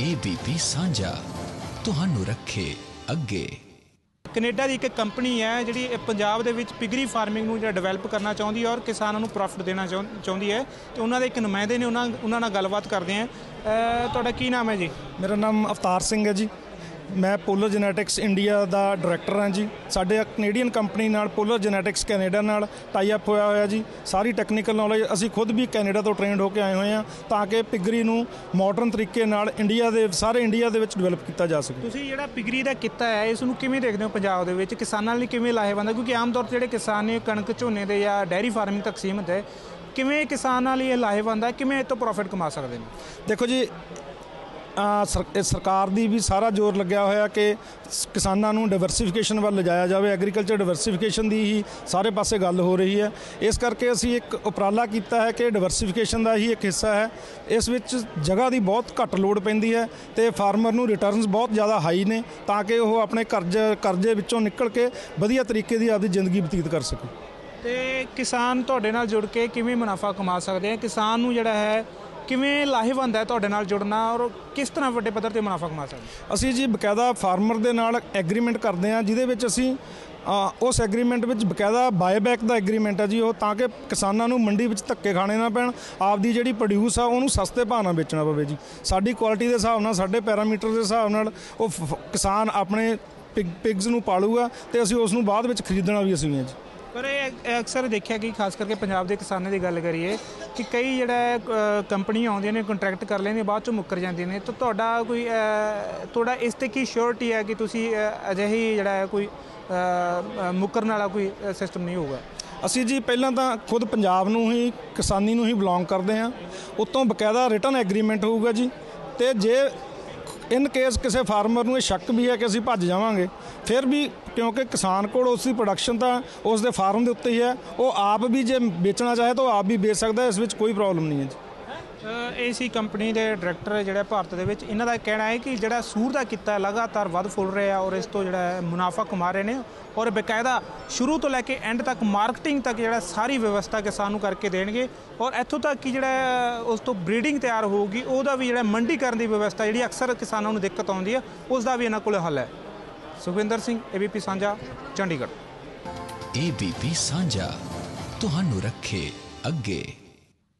ABP ਸਾਂਝਾ ਤੁਹਾਨੂੰ ਰੱਖੇ ਅੱਗੇ। ਕੈਨੇਡਾ ਦੀ ਇੱਕ ਕੰਪਨੀ ਹੈ ਜਿਹੜੀ ਇਹ ਪੰਜਾਬ ਦੇ ਵਿੱਚ ਪਿਗਰੀ ਫਾਰਮਿੰਗ ਨੂੰ ਜਿਹੜਾ ਡਿਵੈਲਪ ਕਰਨਾ ਚਾਹੁੰਦੀ ਹੈ ਔਰ ਕਿਸਾਨਾਂ ਨੂੰ ਪ੍ਰੋਫਿਟ ਦੇਣਾ ਚਾਹੁੰ- ਚਾਹੁੰਦੀ ਹੈ ਤੇ ਉਹਨਾਂ ਦੇ ਇੱਕ ਨੁਮਾਇੰਦੇ ਨੇ ਉਹਨਾਂ ਉਹਨਾਂ ਨਾਲ ਗੱਲਬਾਤ ਕਰਦੇ ਹਾਂ। ਅਹ ਤੁਹਾਡਾ ਕੀ ਨਾਮ ਹੈ ਜੀ? ਮੇਰਾ ਨਾਮ ਅਵਤਾਰ ਸਿੰਘ ਹੈ ਜੀ। ਮੈਂ ਪੋਲਰ ਜੈਨੇਟਿਕਸ ਇੰਡੀਆ ਦਾ ਡਾਇਰੈਕਟਰ ਹਾਂ ਜੀ। ਸਾਡੇ ਕੈਨੇਡੀਅਨ ਕੰਪਨੀ ਨਾਲ ਪੋਲਰ ਜੈਨੇਟਿਕਸ ਕੈਨੇਡਾ ਨਾਲ ਟਾਈ ਅਪ ਹੋਇਆ ਹੋਇਆ ਜੀ। ਸਾਰੀ ਟੈਕਨੀਕਲ ਨੌਲੇਜ ਅਸੀਂ ਖੁਦ ਵੀ ਕੈਨੇਡਾ ਤੋਂ ਟ੍ਰੇਨਡ ਹੋ ਕੇ ਆਏ ਹੋਏ ਹਾਂ ਤਾਂ ਕਿ ਪਿਗਰੀ ਨੂੰ ਮਾਡਰਨ ਤਰੀਕੇ ਨਾਲ ਇੰਡੀਆ ਦੇ ਸਾਰੇ ਇੰਡੀਆ ਦੇ ਵਿੱਚ ਡਿਵੈਲਪ ਕੀਤਾ ਜਾ ਸਕੇ। ਤੁਸੀਂ ਜਿਹੜਾ ਪਿਗਰੀ ਦਾ ਕੀਤਾ ਹੈ ਇਸ ਨੂੰ ਕਿਵੇਂ ਦੇਖਦੇ ਹੋ ਪੰਜਾਬ ਦੇ ਵਿੱਚ? ਕਿਸਾਨਾਂ ਲਈ ਕਿਵੇਂ ਲਾਹੇਵੰਦ ਹੈ? ਕਿਉਂਕਿ ਆਮ ਤੌਰ ਤੇ ਜਿਹੜੇ ਕਿਸਾਨ ਨੇ ਕਣਕ ਝੋਨੇ ਦੇ ਜਾਂ ਡੈਰੀ ਫਾਰਮਿੰਗ ਤੱਕ ਸੀਮਤ ਹੈ ਕਿਵੇਂ ਕਿਸਾਨਾਂ ਲਈ ਇਹ ਲਾਹੇਵੰਦ ਹੈ? ਕਿਵੇਂ ਇਹ ਤੋਂ ਪ੍ਰੋਫਿਟ ਕਮਾ ਸਕਦੇ ਨੇ? ਦੇਖੋ ਜੀ ਸਰਕਾਰ ਦੀ ਵੀ ਸਾਰਾ ਜ਼ੋਰ ਲੱਗਿਆ ਹੋਇਆ ਕਿ ਕਿਸਾਨਾਂ ਨੂੰ ਡਾਈਵਰਸਿਫਿਕੇਸ਼ਨ ਵੱਲ ਲਿਜਾਇਆ ਜਾਵੇ ਐਗਰੀਕਲਚਰ ਡਾਈਵਰਸਿਫਿਕੇਸ਼ਨ ਦੀ ਹੀ ਸਾਰੇ ਪਾਸੇ ਗੱਲ ਹੋ ਰਹੀ ਹੈ। ਇਸ ਕਰਕੇ ਅਸੀਂ ਇੱਕ ਉਪਰਾਲਾ ਕੀਤਾ ਹੈ ਕਿ ਡਾਈਵਰਸਿਫਿਕੇਸ਼ਨ ਦਾ ਹੀ ਇੱਕ ਹਿੱਸਾ ਹੈ। ਇਸ ਵਿੱਚ ਜਗ੍ਹਾ ਦੀ ਬਹੁਤ ਘੱਟ ਲੋੜ ਪੈਂਦੀ ਹੈ ਤੇ ਫਾਰਮਰ ਨੂੰ ਰਿਟਰਨਸ ਬਹੁਤ ਜ਼ਿਆਦਾ ਹਾਈ ਨੇ ਤਾਂ ਕਿ ਉਹ ਆਪਣੇ ਕਰਜ਼, ਕਰਜ਼ੇ ਵਿੱਚੋਂ ਨਿਕਲ ਕੇ ਵਧੀਆ ਤਰੀਕੇ ਦੀ ਆਪਦੀ ਜ਼ਿੰਦਗੀ ਬਤੀਤ ਕਰ ਸਕੇ ਤੇ ਕਿਸਾਨ ਤੁਹਾਡੇ ਨਾਲ ਜੁੜ ਕੇ ਕਿਵੇਂ ਮੁਨਾਫਾ ਕਮਾ ਸਕਦੇ ਆ? ਕਿਸਾਨ ਨੂੰ ਜਿਹੜਾ ਹੈ ਕਿਵੇਂ ਲਾਹੇਵੰਦ ਹੈ ਤੁਹਾਡੇ ਨਾਲ ਜੁੜਨਾ ਔਰ ਕਿਸ ਤਰ੍ਹਾਂ ਵੱਡੇ ਪੱਧਰ ਤੇ ਮੁਨਾਫਾ ਕਮਾ ਸਕਦੇ ਅਸੀਂ ਜੀ ਬਕਾਇਦਾ ਫਾਰਮਰ ਦੇ ਨਾਲ ਐਗਰੀਮੈਂਟ ਕਰਦੇ ਹਾਂ, ਜਿਹਦੇ ਵਿੱਚ ਅਸੀਂ ਉਸ ਐਗਰੀਮੈਂਟ ਵਿੱਚ ਬਕਾਇਦਾ ਬਾਇਬੈਕ ਦਾ ਐਗਰੀਮੈਂਟ ਹੈ ਜੀ, ਉਹ ਤਾਂ ਕਿ ਕਿਸਾਨਾਂ ਨੂੰ ਮੰਡੀ ਵਿੱਚ ਧੱਕੇ ਖਾਣੇ ਨਾ ਪੈਣ, ਆਪਦੀ ਜਿਹੜੀ ਪ੍ਰੋਡਿਊਸ ਆ ਉਹਨੂੰ ਸਸਤੇ ਭਾਅ ਨਾਲ ਵੇਚਣਾ ਪਵੇ ਜੀ। ਸਾਡੀ ਕੁਆਲਿਟੀ ਦੇ ਹਿਸਾਬ ਨਾਲ, ਸਾਡੇ ਪੈਰਾਮੀਟਰ ਦੇ ਹਿਸਾਬ ਨਾਲ, ਉਹ ਫ- ਕਿਸਾਨ ਆਪਣੇ ਪਿਗਸ ਨੂੰ ਪਾਲੂਗਾ ਤੇ ਅਸੀਂ ਉਸ ਨੂੰ ਬਾਅਦ ਵਿੱਚ ਖਰੀਦਣਾ ਵੀ ਅਸੀਂ ਹਾਂ ਜੀ। ਪਰ ਇਹ ਅਕਸਰ ਦੇਖਿਆ ਕਿ ਖਾਸ ਕਰਕੇ ਪੰਜਾਬ ਦੇ ਕਿਸਾਨਾਂ ਦੀ ਗੱਲ ਕਰੀਏ ਕਿ ਕਈ ਜਿਹੜਾ ਕੰਪਨੀਆਂ ਆਉਂਦੀਆਂ ਨੇ ਕੰਟਰੈਕਟ ਕਰ ਲੈਂਦੀਆਂ, ਬਾਅਦ ਚੋਂ ਮੁੱਕਰ ਜਾਂਦੀਆਂ ਨੇ। ਤਾਂ ਤੁਹਾਡਾ ਕੋਈ ਤੁਹਾਡਾ ਇਸ ਤੇ ਕੀ ਸ਼ੋਰਟੀ ਹੈ ਕਿ ਤੁਸੀਂ ਅਜਿਹੀ ਜਿਹੜਾ ਕੋਈ ਮੁੱਕਰਨ ਵਾਲਾ ਕੋਈ ਸਿਸਟਮ ਨਹੀਂ ਹੋਊਗਾ? ਅਸੀਂ ਜੀ ਪਹਿਲਾਂ ਤਾਂ ਖੁਦ ਪੰਜਾਬ ਨੂੰ ਹੀ, ਕਿਸਾਨੀ ਨੂੰ ਹੀ ਬਿਲੋਂਗ ਕਰਦੇ ਹਾਂ। ਉਤੋਂ ਬਕਾਇਦਾ ਰਿਟਰਨ ਐਗਰੀਮੈਂਟ ਹੋਊਗਾ ਜੀ। ਤੇ ਜੇ ਇਨ ਕੇਸ ਕਿਸੇ ਫਾਰਮਰ ਨੂੰ ਇਹ ਸ਼ੱਕ ਵੀ ਹੈ ਕਿ ਅਸੀਂ ਭੱਜ ਜਾਵਾਂਗੇ, ਫਿਰ ਵੀ ਕਿਉਂਕਿ ਕਿਸਾਨ ਕੋਲ ਉਸ ਦੀ ਪ੍ਰੋਡਕਸ਼ਨ ਤਾਂ ਉਸ ਦੇ ਫਾਰਮ ਦੇ ਉੱਤੇ ਹੀ ਹੈ, ਉਹ ਆਪ ਵੀ ਜੇ ਵੇਚਣਾ ਚਾਹੇ ਤਾਂ ਉਹ ਆਪ ਵੀ ਵੇਚ ਸਕਦਾ ਇਸ ਵਿੱਚ ਕੋਈ ਪ੍ਰੋਬਲਮ ਨਹੀਂ ਹੈ ਜੀ। ਏਸੀ ਕੰਪਨੀ ਦੇ ਡਾਇਰੈਕਟਰ ਜਿਹੜਾ ਭਾਰਤ ਦੇ ਵਿੱਚ। ਇਹਨਾਂ ਦਾ ਕਹਿਣਾ ਹੈ ਕਿ ਜਿਹੜਾ ਸੂਰ ਦਾ ਕੀਤਾ ਲਗਾਤਾਰ ਵੱਧ ਫੁੱਲ ਰਿਹਾ ਔਰ ਇਸ ਤੋਂ ਜਿਹੜਾ ਮੁਨਾਫਾ ਕਮਾ ਰਹੇ ਨੇ ਔਰ ਬਕਾਇਦਾ ਸ਼ੁਰੂ ਤੋਂ ਲੈ ਕੇ ਐਂਡ ਤੱਕ ਮਾਰਕੀਟਿੰਗ ਤੱਕ ਜਿਹੜਾ ਸਾਰੀ ਵਿਵਸਥਾ ਕਿਸਾਨ ਨੂੰ ਕਰਕੇ ਦੇਣਗੇ ਔਰ ਇੱਥੋਂ ਤੱਕ ਕਿ ਜਿਹੜਾ ਉਸ ਤੋਂ ਬਰੀਡਿੰਗ ਤਿਆਰ ਹੋਊਗੀ, ਉਹਦਾ ਵੀ ਜਿਹੜਾ ਮੰਡੀਕਰਨ ਦੀ ਵਿਵਸਥਾ ਜਿਹੜੀ ਅਕਸਰ ਕਿਸਾਨਾਂ ਨੂੰ ਦਿੱਕਤ ਆਉਂਦੀ ਹੈ ਉਸ ਦਾ ਵੀ ਇਹਨਾਂ ਕੋਲ ਹੱਲ ਹੈ। ਸੁਖਵਿੰਦਰ ਸਿੰਘ ਏਬੀਪੀ ਸਾਂਝਾ, ਚੰਡੀਗੜ੍ਹ। ABP ਸਾਂਝਾ, ਤੁਹਾਨੂੰ ਰੱਖੇ ਅੱਗੇ।